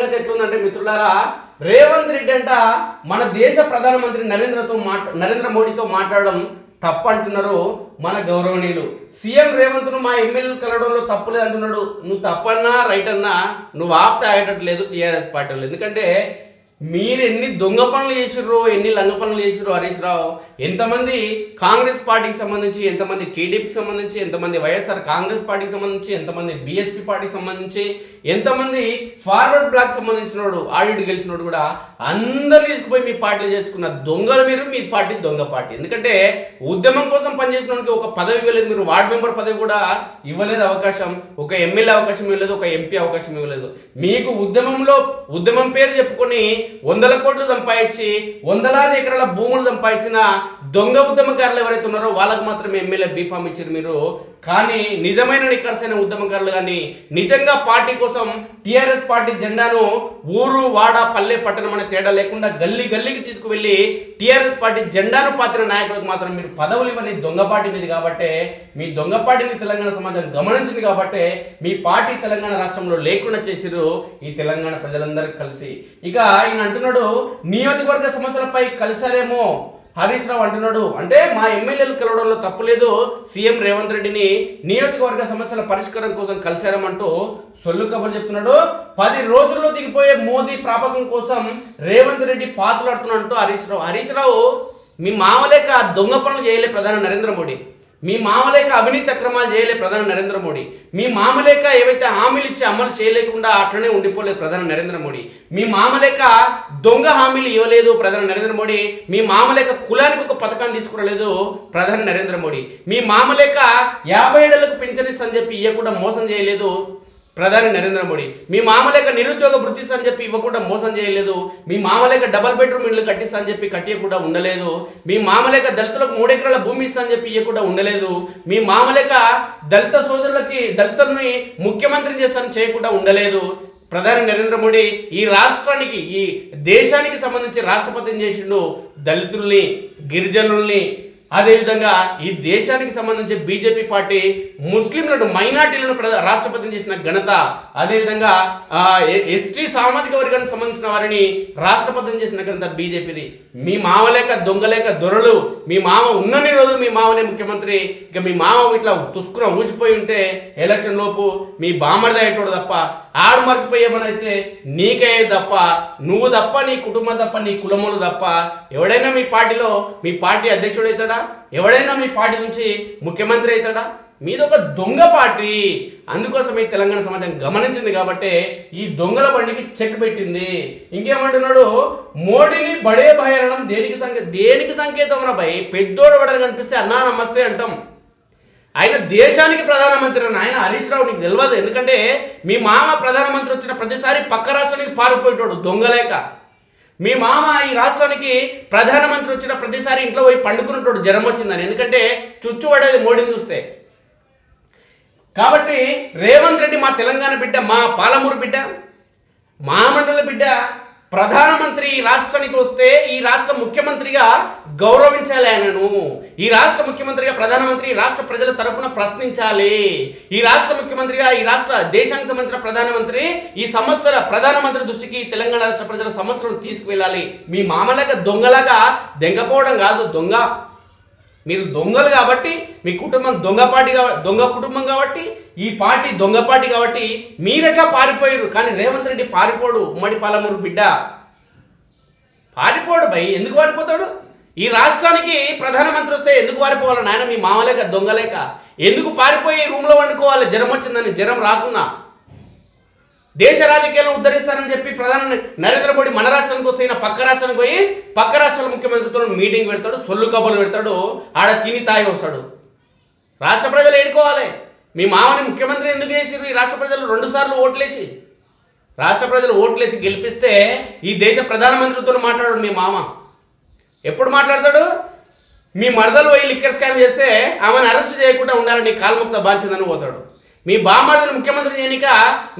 సంగతి ఎట్లుందంటే మిత్రులారా రేవంత్ రెడ్డి అంట మన దేశ ప్రధానమంత్రి నరేంద్రతో మాట్ నరేంద్ర మోడీతో మాట్లాడడం తప్పంటున్నారు మన గౌరవనీయులు. సీఎం రేవంత్ను మా ఎమ్మెల్యేలు కలవడంలో తప్పులేదు అంటున్నాడు నువ్వు తప్పన్నా రైట్ అన్నా నువ్వు ఆప్తే ఆగేటట్లేదు టీఆర్ఎస్ పార్టీ వాళ్ళు ఎందుకంటే మీరు ఎన్ని దొంగ పనులు చేసిర్రో ఎన్ని లంగ పనులు చేసిర్రో హరీష్ రావు ఎంతమంది కాంగ్రెస్ పార్టీకి సంబంధించి ఎంతమంది టీడీపీకి సంబంధించి ఎంతమంది వైఎస్ఆర్ కాంగ్రెస్ పార్టీకి సంబంధించి ఎంతమంది బీఎస్పీ పార్టీకి సంబంధించి ఎంతమంది ఫార్వర్డ్ బ్లాక్ సంబంధించినోడు ఆడిట్ గెలిచినోడు కూడా అందరిని తీసుకుపోయి మీ పార్టీలు చేసుకున్న దొంగలు మీరు మీ పార్టీ దొంగ పార్టీ. ఎందుకంటే ఉద్యమం కోసం పనిచేసిన ఒక పదవి ఇవ్వలేదు మీరు వార్డు మెంబర్ పదవి కూడా ఇవ్వలేదు అవకాశం ఒక ఎమ్మెల్యే అవకాశం ఇవ్వలేదు ఒక ఎంపీ అవకాశం ఇవ్వలేదు. మీకు ఉద్యమంలో ఉద్యమం పేరు చెప్పుకొని వందల కోట్లు సంపాదించి వందలాది ఎకరాల భూములు సంపాదించిన దొంగ ఉద్యమకారులు ఎవరైతే ఉన్నారో వాళ్ళకు మాత్రమే ఎమ్మెల్యే బీఫామ్ ఇచ్చారు మీరు. కానీ నిజమైన నిక్కర్సైన ఉద్యమకారులు కానీ నిజంగా పార్టీ కోసం టిఆర్ఎస్ పార్టీ జెండాను ఊరు వాడ పల్లె పట్టణం అనే తేడా లేకుండా గల్లీ గల్లీకి తీసుకువెళ్ళి టిఆర్ఎస్ పార్టీ జెండాను పాతిన నాయకులకు మాత్రం మీరు పదవులు ఇవ్వని దొంగపాటి మీద కాబట్టే మీ దొంగపాటిని తెలంగాణ సమాజం గమనించింది కాబట్టే మీ పార్టీ తెలంగాణ రాష్ట్రంలో లేకుండా చేసిరు ఈ తెలంగాణ ప్రజలందరికీ కలిసి. ఇక ఆయన అంటున్నాడు నియోజకవర్గ సమస్యలపై కలిసారేమో హరీష్ రావు అంటున్నాడు. అంటే మా ఎమ్మెల్యేలు కలవడంలో తప్పులేదు సీఎం రేవంత్ రెడ్డిని నియోజకవర్గ సమస్యల పరిష్కారం కోసం కలిశారమంటూ సొల్లు కబుర్లు చెప్తున్నాడు. పది రోజుల్లో దిగిపోయే మోదీ ప్రాపకం కోసం రేవంత్ రెడ్డి పాతులాడుతున్నట్టు హరీష్ రావు. హరీష్ రావు మీ మామలేక దొంగ పనులు చేయలే ప్రధాని నరేంద్ర మోడీ. మీ మామలేక అవినీతి అక్రమాలు చేయలే ప్రధాని నరేంద్ర మోడీ. మీ మామలేక ఏవైతే హామీలు ఇచ్చి అమలు చేయలేకుండా అట్లనే ఉండిపోలేదు ప్రధాని నరేంద్ర మోడీ. మీ మామలేక దొంగ హామీలు ఇవ్వలేదు ప్రధాని నరేంద్ర మోడీ. మీ మామలేక కులానికి ఒక పథకాన్ని తీసుకురాలేదు ప్రధాని నరేంద్ర మోడీ. మీ మామలేక యాభై ఏళ్ళకు అని చెప్పి ఇవ్వకుండా మోసం చేయలేదు ప్రధాని నరేంద్ర మోడీ. మీ మామలేక నిరుద్యోగ వృత్తి అని చెప్పి ఇవ్వకుండా మోసం చేయలేదు. మీ మామలేక డబల్ బెడ్రూమ్ ఇల్లు కట్టిస్తా అని చెప్పి కట్టియకుండా ఉండలేదు. మీ మామలేక దళితులకు మూడెకరాల భూమి ఇస్తా అని చెప్పి ఇవ్వకుండా ఉండలేదు. మీ మామలేక దళిత సోదరులకి దళితుల్ని ముఖ్యమంత్రి చేస్తాను చేయకుండా ఉండలేదు. ప్రధాని నరేంద్ర మోడీ ఈ రాష్ట్రానికి ఈ దేశానికి సంబంధించి రాష్ట్రపతిని చేసిండు దళితుల్ని గిరిజనుల్ని అదేవిధంగా ఈ దేశానికి సంబంధించి బీజేపీ పార్టీ ముస్లింలను మైనార్టీలను రాష్ట్రపతిని చేసిన ఘనత. అదేవిధంగా ఎస్టీ సామాజిక వర్గానికి సంబంధించిన వారిని రాష్ట్రపతిని చేసిన ఘనత బీజేపీది. మీ మామలేక దొంగలేక దొరలు మీ మామ ఉన్నన్ని రోజులు మీ మామనే ముఖ్యమంత్రి ఇక మీ మామ ఇట్లా తుస్కున ఊసిపోయి ఉంటే ఎలక్షన్ లోపు మీ బామర్ది అయ్యేటోడు తప్ప ఆడు మర్చిపోయేమనైతే నీకే తప్ప నువ్వు తప్ప నీ కుటుంబం తప్ప నీ కులములు తప్ప ఎవడైనా మీ పార్టీలో మీ పార్టీ అధ్యక్షుడు అవుతాడా ఎవడైనా మీ పార్టీ నుంచి ముఖ్యమంత్రి అవుతాడా? మీద ఒక దొంగ పార్టీ. అందుకోసం ఈ తెలంగాణ సమాజం గమనించింది కాబట్టి ఈ దొంగల బండికి చెక్ పెట్టింది. ఇంకేమంటున్నాడు? మోడీని బడే భయరణం దేనికి సంకే దేనికి సంకేతం రా పెద్దోడు ఎవడని కనిపిస్తే అన్నా నమస్తే అంటాం. ఆయన దేశానికి ప్రధానమంత్రి అని ఆయన హరీష్ రావు నీకు తెలియదు ఎందుకంటే మీ మామ ప్రధానమంత్రి వచ్చిన ప్రతిసారి పక్క రాష్ట్రానికి పారిపోయేటోడు దొంగలేక మీ మామ ఈ రాష్ట్రానికి ప్రధానమంత్రి వచ్చిన ప్రతిసారి ఇంట్లో పోయి పండుకున్నటువంటి జ్వరం వచ్చిందని. ఎందుకంటే చుచ్చు పడేది మోడీని చూస్తే. కాబట్టి రేవంత్ రెడ్డి మా తెలంగాణ బిడ్డ మా పాలమూరు బిడ్డ మా మండల బిడ్డ ముఖ్యమంత్రి ఈ రాష్ట్రానికి వస్తే ఈ రాష్ట్ర ముఖ్యమంత్రిగా గౌరవించాలి ఆయనను. ఈ రాష్ట్ర ముఖ్యమంత్రిగా ప్రధానమంత్రి రాష్ట్ర ప్రజల తరపున ప్రశ్నించాలి. ఈ రాష్ట్ర ముఖ్యమంత్రిగా ఈ రాష్ట్ర దేశానికి సంబంధించిన ప్రధానమంత్రి ఈ సమస్యల ప్రధానమంత్రి దృష్టికి తెలంగాణ రాష్ట్ర ప్రజల సమస్యలను తీసుకువెళ్ళాలి. మీ మామలాగా దొంగలాగా దెంగపోవడం కాదు దొంగ. మీరు దొంగలు కాబట్టి మీ కుటుంబం దొంగ పార్టీ దొంగ కుటుంబం కాబట్టి ఈ పార్టీ దొంగ పార్టీ కాబట్టి మీరెట్లా పారిపోయారు కానీ రేవంత్ రెడ్డి పారిపోడు ఉమ్మడి పాలమూరు బిడ్డ. పారిపోడు భయ్ ఎందుకు పారిపోతాడు? ఈ రాష్ట్రానికి ప్రధానమంత్రి వస్తే ఎందుకు పారిపోవాలి నాయన? మీ మామలేక దొంగలేక ఎందుకు పారిపోయి రూమ్లో వండుకోవాలి? జ్వరం వచ్చిందని జ్వరం రాకున్నా? దేశ రాజకీయాలను ఉద్ధరిస్తానని చెప్పి ప్రధాని నరేంద్ర మోడీ మన రాష్ట్రానికి వస్తే పక్క రాష్ట్రానికి పోయి పక్క రాష్ట్రాల ముఖ్యమంత్రితో మీటింగ్ పెడతాడు సొల్లు కబుర్లు పెడతాడు ఆడ తిని తాగి వస్తాడు. రాష్ట్ర ప్రజలు ఏడుకోవాలి. మీ మామని ముఖ్యమంత్రి ఎందుకు చేసిర్రు? ఈ రాష్ట్ర ప్రజలు రెండుసార్లు ఓట్లేసి. రాష్ట్ర ప్రజలు ఓట్లేసి గెలిపిస్తే ఈ దేశ ప్రధానమంత్రితో మాట్లాడాడు మీ మామ. ఎప్పుడు మాట్లాడతాడు? మీ మరదలు పోయి లిక్కర్ స్కామ్ చేస్తే ఆమెను అరెస్ట్ చేయకుండా ఉండాలని కాల్ముక్త బాంచిందని పోతాడు. మీ బామ్మడిని ముఖ్యమంత్రి ఎన్నిక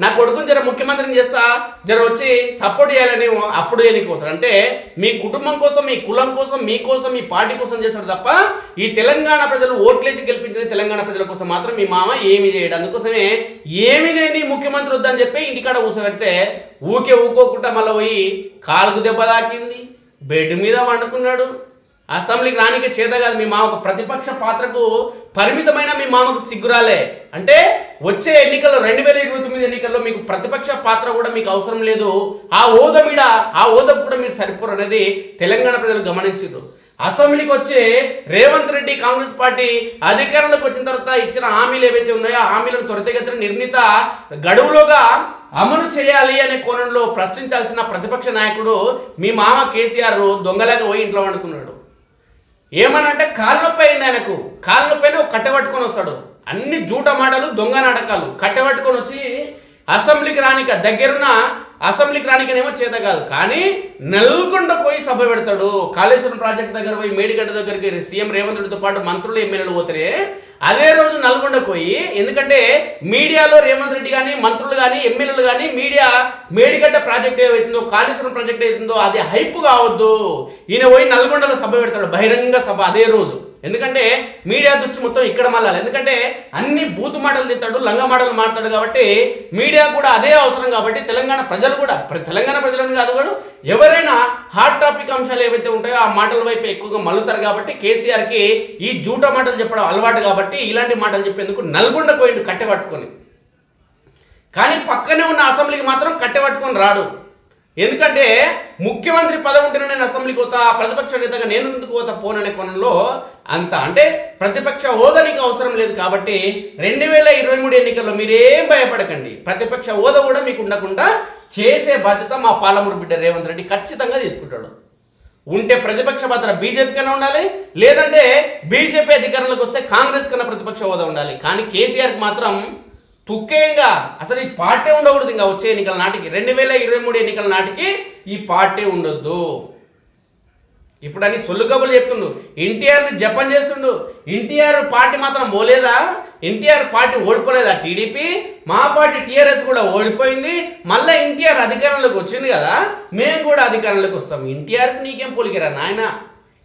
నా కొడుకుని జర ముఖ్యమంత్రిని చేస్తా జర వచ్చి సపోర్ట్ చేయాలని అప్పుడు ఎన్నికపోతారు అంటే మీ కుటుంబం కోసం మీ కులం కోసం మీ కోసం మీ పార్టీ కోసం చేస్తారు తప్ప ఈ తెలంగాణ ప్రజలు ఓట్లేసి గెలిపించిన తెలంగాణ ప్రజల కోసం మాత్రం మీ మామ ఏమి చేయడు. అందుకోసమే ఏమి చేయని ముఖ్యమంత్రి వద్దని చెప్పి ఇంటికాడ కూర్చోబెడితే ఊకే ఊకోకుండా మళ్ళీ పోయి కాలుకు దెబ్బ తాకింది బెడ్ మీద వండుకున్నాడు. అసెంబ్లీకి రానికి చేత కాదు. మీ మామకు ప్రతిపక్ష పాత్రకు పరిమితమైన మీ మామకు సిగ్గురాలే. అంటే వచ్చే ఎన్నికల్లో రెండు వేల ఇరవై తొమ్మిది ఎన్నికల్లో మీకు ప్రతిపక్ష పాత్ర కూడా మీకు అవసరం లేదు. ఆ హోదా మీద ఆ హోదాకు కూడా మీరు సరిపోరు అనేది తెలంగాణ ప్రజలు గమనించారు అసెంబ్లీకి వచ్చే రేవంత్ రెడ్డి కాంగ్రెస్ పార్టీ అధికారంలోకి వచ్చిన తర్వాత ఇచ్చిన హామీలు ఏవైతే ఉన్నాయో ఆ హామీలను త్వరితగతిన నిర్ణీత గడువులోగా అమలు చేయాలి అనే కోణంలో ప్రశ్నించాల్సిన ప్రతిపక్ష నాయకుడు మీ మామ కేసీఆర్ దొంగలాగా పోయి ఇంట్లో వండుకున్నాడు. ఏమనంటే కాళ్ళ నొప్పి అయింది ఆయనకు. కాళ్ళ నొప్పి ఒక కట్టె పట్టుకొని వస్తాడు. అన్ని జూట మాటలు దొంగ నాటకాలు. కట్టె పట్టుకొని వచ్చి అసెంబ్లీకి రానిక దగ్గరున్న అసెంబ్లీకి రానికనేమో చేత కాదు. కానీ నల్గొండ పోయి సభ పెడతాడు. కాళేశ్వరం ప్రాజెక్ట్ దగ్గర పోయి మేడిగడ్డ దగ్గరికి సీఎం రేవంత్ రెడ్డితో పాటు మంత్రులు ఎమ్మెల్యేలు పోతే అదే రోజు నల్గొండ పోయి ఎందుకంటే మీడియాలో రేవంత్ రెడ్డి కానీ మంత్రులు కానీ ఎమ్మెల్యేలు కానీ మీడియా మేడిగడ్డ ప్రాజెక్ట్ ఏవైతుందో కాళేశ్వరం ప్రాజెక్ట్ ఏవైతుందో అది హైప్ కావద్దు. ఈయన పోయి నల్గొండలో సభ పెడతాడు. బహిరంగ సభ అదే రోజు. ఎందుకంటే మీడియా దృష్టి మొత్తం ఇక్కడ మళ్ళాలి ఎందుకంటే అన్ని బూతు మాటలు తింటాడు లంగ మాటలు మాట్లాడు కాబట్టి మీడియా కూడా అదే అవసరం కాబట్టి తెలంగాణ ప్రజలు కూడా తెలంగాణ ప్రజలను కాదు కూడా ఎవరైనా హాట్ టాపిక్ అంశాలు ఏవైతే ఉంటాయో ఆ మాటల వైపు ఎక్కువగా మలుతారు కాబట్టి కేసీఆర్కి ఈ జూట మాటలు చెప్పడం అలవాటు కాబట్టి ఇలాంటి మాటలు చెప్పేందుకు నల్గొండ పోయిండు కట్టె పట్టుకొని. కానీ పక్కనే ఉన్న అసెంబ్లీకి మాత్రం కట్టె పట్టుకొని రాడు. ఎందుకంటే ముఖ్యమంత్రి పదవి ఉంటేనే నేను అసెంబ్లీకి పోతా ప్రతిపక్ష నేతగా నేను ఎందుకు పోతా పోననే కోణంలో అంత అంటే ప్రతిపక్ష హోదా నీకు అవసరం లేదు కాబట్టి రెండు వేల ఇరవై మూడు ఎన్నికల్లో మీరేం భయపడకండి. ప్రతిపక్ష హోదా కూడా మీకు ఉండకుండా చేసే బాధ్యత మా పాలమూరు బిడ్డ రేవంత్ రెడ్డి ఖచ్చితంగా తీసుకుంటాడు. ఉంటే ప్రతిపక్ష పాత్ర బీజేపీ కన్నా ఉండాలి లేదంటే బీజేపీ అధికారంలోకి వస్తే కాంగ్రెస్ కన్నా ప్రతిపక్ష హోదా ఉండాలి. కానీ కేసీఆర్కి మాత్రం తుక్కేంగా? అసలు ఈ పార్టీ ఉండకూడదు ఇంకా వచ్చే ఎన్నికల నాటికి. రెండు వేల ఇరవై మూడు ఎన్నికల నాటికి ఈ పార్టీ ఉండొద్దు. ఇప్పుడు అని సొల్లు కబులు చెప్తుండు ఎన్టీఆర్ని జపం చేస్తుండు. ఎన్టీఆర్ పార్టీ మాత్రం పోలేదా? ఎన్టీఆర్ పార్టీ ఓడిపోలేదా టీడీపీ? మా పార్టీ టీఆర్ఎస్ కూడా ఓడిపోయింది. మళ్ళీ ఎన్టీఆర్ అధికారంలోకి వచ్చింది కదా? మేము కూడా అధికారంలోకి వస్తాం. ఎన్టీఆర్కి నీకేం పోలికరా నాయన?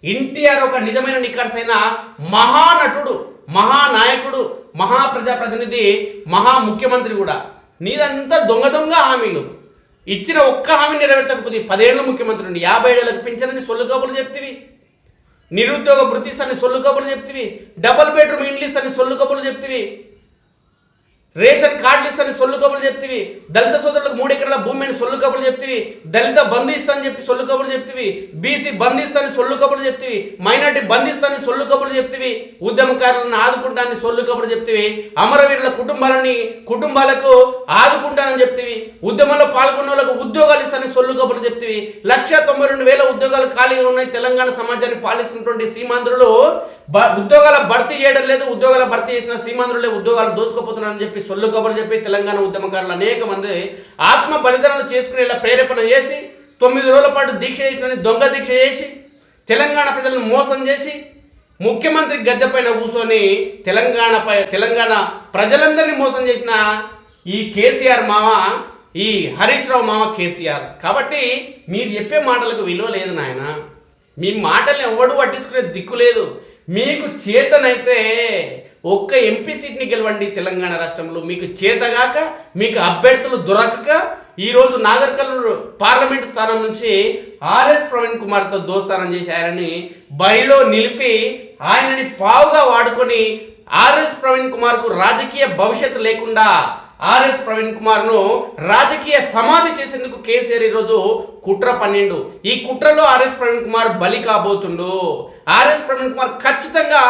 ఎన్టీఆర్ ఒక నిజమైన నిక్కర్సైన మహానటుడు మహానాయకుడు. మహాప్రజాప్రతినిధి మహా ముఖ్యమంత్రి కూడా. నీదంతా దొంగ దొంగ హామీలు. ఇచ్చిన ఒక్క హామీ నెరవేర్చకపోతే పదేళ్ళు ముఖ్యమంత్రి ఉండి యాభై ఏళ్ళకి పెంచాలని సొల్లు కబుర్లు చెప్తివి. నిరుద్యోగ వృత్తిస్ అని సొల్లు కబుర్లు చెప్తివి. డబుల్ బెడ్రూమ్ ఇండ్లీస్ అని సొల్లు కబుర్లు చెప్తివి. రేషన్ కార్డులు ఇస్తాను సొల్లు కబులు చెప్తివి. దళిత సోదరులకు మూడు ఎకరాల భూమి అని సొల్లు కబులు చెప్తివి. దళిత బంధు చెప్పి సొల్లు కబులు చెప్తివి. బీసీ బంధిస్తాని సొల్లు కబులు చెప్తివి. మైనార్టీ బంధిస్తానని సొల్లు కబులు చెప్తివి. ఉద్యమకారులను ఆదుకుంటానని సొల్లు కబులు చెప్తివి. అమరవీరుల కుటుంబాలని కుటుంబాలకు ఆదుకుంటానని చెప్తివి. ఉద్యమంలో పాల్గొన్న వాళ్ళకు ఉద్యోగాలు ఇస్తానని సొల్లు కబులు చెప్తివి. లక్ష తొంభై రెండు వేల ఉద్యోగాలు ఖాళీగా ఉన్నాయి తెలంగాణ సమాజాన్ని పాలిస్తున్నటువంటి సీమాంధ్రులు. ఉద్యోగాల భర్తీ చేయడం లేదు ఉద్యోగాల భర్తీ చేసిన సీమాంధ్రులే ఉద్యోగాలు దోసుకుపోతున్నారని చెప్పి సొల్లు కబుర్లు చెప్పి తెలంగాణ ఉద్యమకారులు అనేక మంది ఆత్మ బలిదానాలు చేసుకునేలా ప్రేరేపణ చేసి తొమ్మిది రోజుల పాటు దీక్ష చేసిన దొంగ దీక్ష చేసి తెలంగాణ ప్రజలను మోసం చేసి ముఖ్యమంత్రి గద్దె పైన కూర్చొని తెలంగాణపై తెలంగాణ ప్రజలందరినీ మోసం చేసిన ఈ కేసీఆర్ మామ ఈ హరీష్ రావు మామ కేసీఆర్. కాబట్టి మీరు చెప్పే మాటలకు విలువ లేదు నాయన. మీ మాటల్ని ఎవడు పట్టించుకునే దిక్కు లేదు. మీకు చేతనైతే ఒక్క ఎంపీ సీట్ని గెలవండి తెలంగాణ రాష్ట్రంలో. మీకు చేతగాక మీకు అభ్యర్థులు దొరకక ఈరోజు నాగర్కల్లు పార్లమెంటు పార్లమెంట్ స్థానం నుంచి ఆర్ఎస్ ప్రవీణ్ కుమార్తో దోస్తానం చేశారని బరిలో నిలిపి ఆయనని పావుగా వాడుకొని ఆర్ఎస్ ప్రవీణ్ కుమార్కు రాజకీయ భవిష్యత్తు లేకుండా ఆర్ఎస్ ప్రవీణ్ కుమార్ను రాజకీయ సమాధి చేసేందుకు కేసీఆర్ ఈరోజు కుట్ర పన్నెండు. ఈ కుట్రలో ఆర్ఎస్ ప్రవీణ్ కుమార్ బలి కాబోతుండు. ఆర్ఎస్ ప్రవీణ్ కుమార్ ఖచ్చితంగా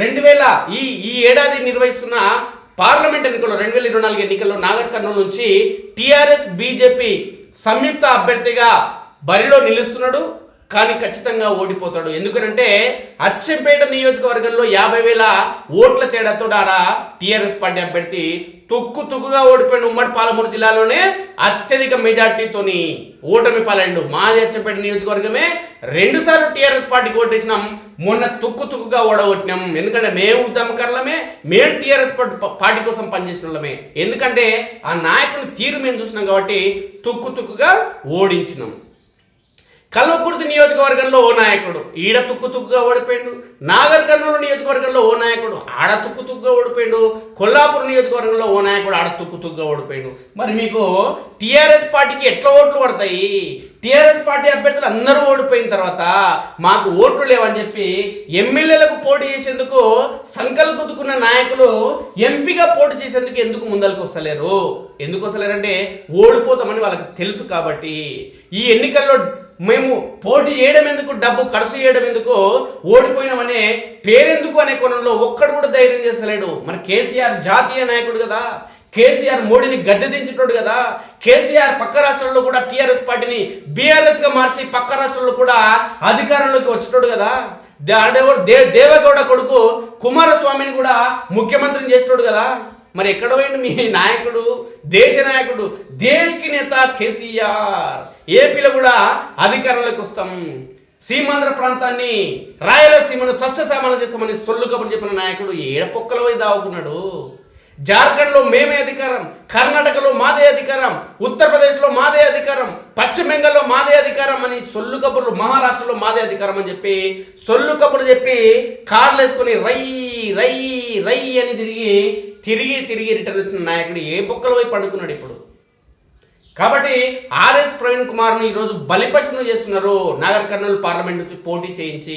రెండు వేల ఈ ఈ ఏడాది నిర్వహిస్తున్న పార్లమెంట్ ఎన్నికల్లో రెండు వేల ఇరవై నాలుగు ఎన్నికల్లో నాగర్ కర్నూలు నుంచి టీఆర్ఎస్ బీజేపీ సంయుక్త అభ్యర్థిగా బరిలో నిలుస్తున్నాడు. కానీ ఖచ్చితంగా ఓడిపోతాడు. ఎందుకనంటే అచ్చంపేట నియోజకవర్గంలో యాభై వేల ఓట్ల తేడాతో ఆడ టీఆర్ఎస్ పార్టీ అభ్యర్థి తుక్కు తుక్కుగా ఓడిపోయిన ఉమ్మడి పాలమూరు జిల్లాలోనే అత్యధిక మెజార్టీతోని ఓటమి పాలైండు. మాది అచ్చంపేట నియోజకవర్గమే. రెండుసార్లు టీఆర్ఎస్ పార్టీకి ఓటేసినాం. మొన్న తుక్కు తుక్కుగా ఓడగొట్టినాం. ఎందుకంటే మేము ఉద్యమకారులమే మేము టీఆర్ఎస్ పార్టీ కోసం పనిచేసిన వాళ్ళమే. ఎందుకంటే ఆ నాయకుని తీరు మేము చూసినాం కాబట్టి తుక్కు తుక్కుగా ఓడించినాం. కల్వకుర్తి నియోజకవర్గంలో ఓ నాయకుడు. ఈడ తుక్కు తుక్కుగా ఓడిపోయిండు. నాగర్ కర్నూలు నియోజకవర్గంలో ఓ నాయకుడు. ఆడ తుక్కు తుక్కుగా ఓడిపోయిండు. కొల్లాపూర్ నియోజకవర్గంలో ఓ నాయకుడు ఆడ తుక్కు తుక్కుగా ఓడిపోయిండు. మరి మీకు టీఆర్ఎస్ పార్టీకి ఎట్లా ఓట్లు పడతాయి? టీఆర్ఎస్ పార్టీ అభ్యర్థులు అందరూ ఓడిపోయిన తర్వాత మాకు ఓట్లు లేవని చెప్పి ఎమ్మెల్యేలకు పోటీ చేసేందుకు సంకల్ నాయకులు ఎంపీగా పోటీ చేసేందుకు ఎందుకు ముందరకు వస్తలేరు? ఎందుకు వస్తలేరంటే ఓడిపోతామని వాళ్ళకి తెలుసు కాబట్టి. ఈ ఎన్నికల్లో మేము పోటీ చేయడం ఎందుకు డబ్బు ఖర్చు చేయడం ఎందుకు ఓడిపోయినామనే పేరెందుకు అనే కోణంలో ఒక్కడు కూడా ధైర్యం చేస్తలేడు. మన కేసీఆర్ జాతీయ నాయకుడు కదా. కేసీఆర్ మోడీని గద్దె దించేటోడు కదా. కేసీఆర్ పక్క రాష్ట్రాల్లో కూడా టీఆర్ఎస్ పార్టీని బీఆర్ఎస్గా మార్చి పక్క రాష్ట్రాల్లో కూడా అధికారంలోకి వచ్చేటోడు కదా. దే- దేవగౌడ కొడుకు కుమారస్వామిని కూడా ముఖ్యమంత్రిని చేసేటోడు కదా. మరి ఎక్కడ పోయింది మీ నాయకుడు దేశ నాయకుడు దేశ్కి నేత కేసీఆర్. ఏపీలో కూడా అధికారంలోకి వస్తాం. సీమాంధ్ర ప్రాంతాన్ని రాయలసీమను సస్యశామలం చేస్తామని సొల్లు కబురు చెప్పిన నాయకుడు ఏడ పొక్కల పోయి దావుకున్నాడు జార్ఖండ్లో మేమే అధికారం కర్ణాటకలో మాదే అధికారం ఉత్తరప్రదేశ్లో మాదే అధికారం పశ్చిమ బెంగాల్లో మాదే అధికారం అని సొల్లు కబుర్లు మహారాష్ట్రలో మాదే అధికారం అని చెప్పి సొల్లు కబుర్లు చెప్పి కార్లు వేసుకుని రై రై రై అని తిరిగి తిరిగి తిరిగి రిటర్న్ ఇస్తున్న నాయకుడు ఏ బొక్కల వైపు పండుకున్నాడు ఇప్పుడు? కాబట్టి ఆర్ఎస్ ప్రవీణ్ కుమార్ను ఈరోజు బలిపశును చేస్తున్నారు నాగర్ కర్నూలు పార్లమెంట్ నుంచి పోటీ చేయించి.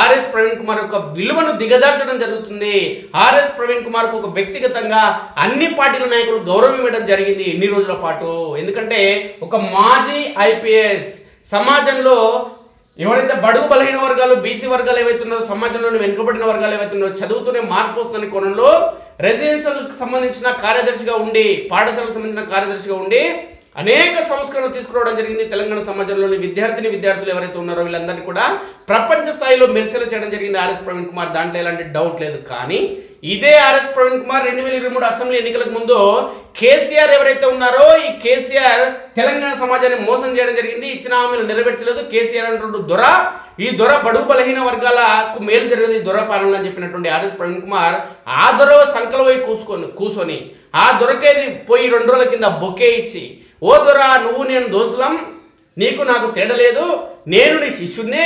ఆర్ఎస్ ప్రవీణ్ కుమార్ యొక్క విలువను దిగజార్చడం జరుగుతుంది. ఆర్ఎస్ ప్రవీణ్ కుమార్కు ఒక వ్యక్తిగతంగా అన్ని పార్టీల నాయకులు గౌరవం ఇవ్వడం జరిగింది ఎన్ని రోజుల పాటు. ఎందుకంటే ఒక మాజీ ఐపీఎస్ సమాజంలో ఎవరైతే బడుగు బలహీన వర్గాలు బీసీ వర్గాలు ఏవైతున్నారో సమాజంలోని వెనుకబడిన వర్గాలు ఏవైతున్నారో చదువుతూనే మార్పు వస్తున్న కోణంలో రెసిడెన్షియల్కి సంబంధించిన కార్యదర్శిగా ఉండి పాఠశాలకు సంబంధించిన కార్యదర్శిగా ఉండి అనేక సంస్కరణలు తీసుకురావడం జరిగింది తెలంగాణ సమాజంలోని విద్యార్థిని విద్యార్థులు ఎవరైతే ఉన్నారో వీళ్ళందరినీ కూడా ప్రపంచ స్థాయిలో మెరిసెలు చేయడం జరిగింది ఆర్ఎస్ ప్రవీణ్ కుమార్. దాంట్లో ఎలాంటి డౌట్ లేదు. కానీ ఇదే ఆర్ఎస్ ప్రవీణ్ కుమార్ రెండు వేల ఇరవై మూడు అసెంబ్లీ ఎన్నికలకు ముందు కేసీఆర్ ఎవరైతే ఉన్నారో ఈ కేసీఆర్ తెలంగాణ సమాజాన్ని మోసం చేయడం జరిగింది. ఇచ్చిన హామీలు నెరవేర్చలేదు. కేసీఆర్ అంటున్న దొర ఈ దొర బడుగు బలహీన వర్గాలకు మేలు జరిగింది ఈ దొర పాలన అని చెప్పినటువంటి ఆర్ఎస్ ప్రవీణ్ కుమార్ ఆ దొర సంకలవై కూసుకొని కూర్చొని ఆ దొరకే పోయి రెండు రోజుల కింద బొకే ఇచ్చి ఓ నువ్వు నేను దోసులం. నీకు నాకు తేడా లేదు. నేను నీ శిష్యుడినే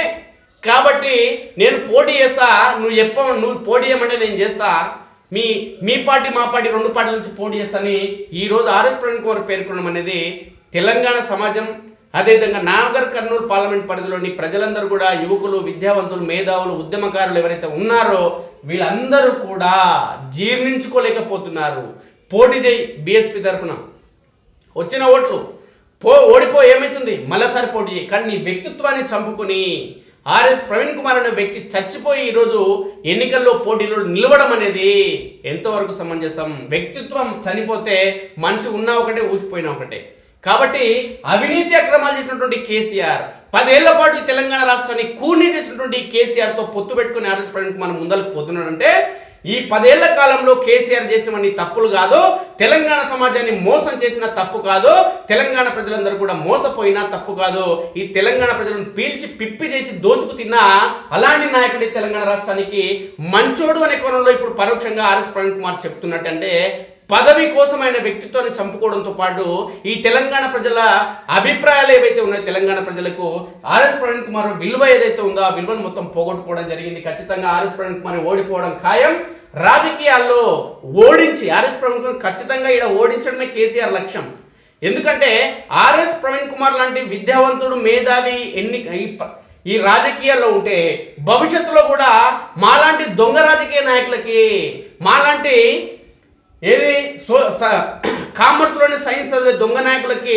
కాబట్టి నేను పోటీ చేస్తా. నువ్వు చెప్ప నువ్వు పోటీ చేయమంటే నేను చేస్తా. మీ మీ పార్టీ మా పార్టీ రెండు పార్టీల నుంచి పోటీ చేస్తాని ఈరోజు ఆర్ఎస్ ప్రవీణ్ కుమార్ పేర్కొనడం అనేది తెలంగాణ సమాజం అదేవిధంగా నాగర్ కర్నూలు పార్లమెంట్ పరిధిలోని ప్రజలందరూ కూడా యువకులు విద్యావంతులు మేధావులు ఉద్యమకారులు ఎవరైతే ఉన్నారో వీళ్ళందరూ కూడా జీర్ణించుకోలేకపోతున్నారు. పోటీ చేయి బీఎస్పీ తరఫున వచ్చిన ఓట్లు. పో ఓడిపో ఏమవుతుంది మళ్ళీసారి పోటీ చేయి. కానీ నీ వ్యక్తిత్వాన్ని చంపుకొని ఆర్ఎస్ ప్రవీణ్ కుమార్ అనే వ్యక్తి చచ్చిపోయి ఈరోజు ఎన్నికల్లో పోటీలో నిలవడం అనేది ఎంతవరకు సమంజసం? వ్యక్తిత్వం చనిపోతే మనిషి ఉన్నా ఒకటే ఊసిపోయినా ఒకటే. కాబట్టి అవినీతి అక్రమాలు చేసినటువంటి కేసీఆర్ పదేళ్ళ పాటు తెలంగాణ రాష్ట్రాన్ని కూనీ చేసినటువంటి కేసీఆర్తో పొత్తు పెట్టుకుని ఆర్ఎస్ ప్రవీణ్ కుమార్ ముందరకు పోతున్నాడంటే ఈ పదేళ్ళ కాలంలో కేసీఆర్ చేసినవన్నీ తప్పులు కాదు తెలంగాణ సమాజాన్ని మోసం చేసిన తప్పు కాదు తెలంగాణ ప్రజలందరూ కూడా మోసపోయినా తప్పు కాదు. ఈ తెలంగాణ ప్రజలను పీల్చి పిప్పి చేసి దోచుకు తిన్నా అలాంటి నాయకుడి తెలంగాణ రాష్ట్రానికి మంచోడు అనే కోణంలో ఇప్పుడు పరోక్షంగా ఆర్ఎస్ ప్రవీణ్ కుమార్ చెప్తున్నట్టంటే పదవి కోసం ఆయన వ్యక్తిత్వాన్ని చంపుకోవడంతో పాటు ఈ తెలంగాణ ప్రజల అభిప్రాయాలు ఏవైతే ఉన్నాయో తెలంగాణ ప్రజలకు ఆర్ఎస్ ప్రవీణ్ కుమార్ విలువ ఏదైతే ఉందో ఆ విలువను మొత్తం పోగొట్టుకోవడం జరిగింది. ఖచ్చితంగా ఆర్ఎస్ ప్రవీణ్ కుమార్ ఓడిపోవడం ఖాయం. రాజకీయాల్లో ఓడించి ఆర్ఎస్ ప్రవీణ్ కుమార్ ఖచ్చితంగా ఇక్కడ ఓడించడమే కేసీఆర్ లక్ష్యం. ఎందుకంటే ఆర్ఎస్ ప్రవీణ్ కుమార్ లాంటి విద్యావంతుడు మేధావి ఎన్ని ఈ ఈ రాజకీయాల్లో ఉంటే భవిష్యత్తులో కూడా మాలాంటి దొంగ రాజకీయ నాయకులకి మాలాంటి ఏది? సో స- సైన్స్ చదివే దొంగ నాయకులకి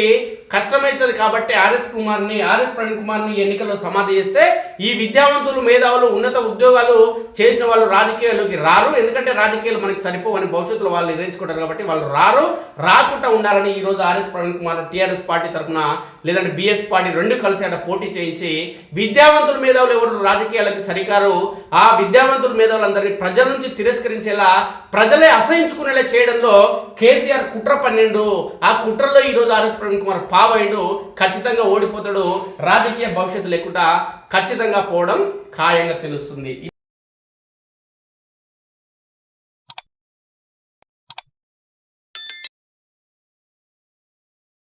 కష్టమవుతుంది కాబట్టి ఆర్ఎస్ కుమార్ని ఆర్ఎస్ ప్రవీణ్ కుమార్ని ఎన్నికల్లో సమాధి చేస్తే ఈ విద్యావంతులు మేధావులు ఉన్నత ఉద్యోగాలు చేసిన వాళ్ళు రాజకీయాల్లోకి రారు. ఎందుకంటే రాజకీయాలు మనకి సరిపోవని భవిష్యత్తులో వాళ్ళు నిర్ణయించుకుంటారు కాబట్టి వాళ్ళు రారు. రాకుండా ఉండాలని ఈ రోజు RS Praveen Kumar TRS party తరఫున లేదంటే బిఎస్ పార్టీ రెండు కలిసి అక్కడ పోటీ చేయించి విద్యావంతుల మేధావులు ఎవరు రాజకీయాలకి సరికారు ఆ విద్యావంతుల మేధావులందరినీ ప్రజల నుంచి తిరస్కరించేలా ప్రజలే అసహించుకునేలా చేయడంలో కేసీఆర్ కుట్ర పన్నెండు. ఆ కుట్రలో ఈరోజు ఆర్ఎస్ ప్రవీణ్ కుమార్ పావైడు ఖచ్చితంగా ఓడిపోతాడు. రాజకీయ భవిష్యత్తు లేకుండా ఖచ్చితంగా పోవడం ఖాయంగా తెలుస్తుంది.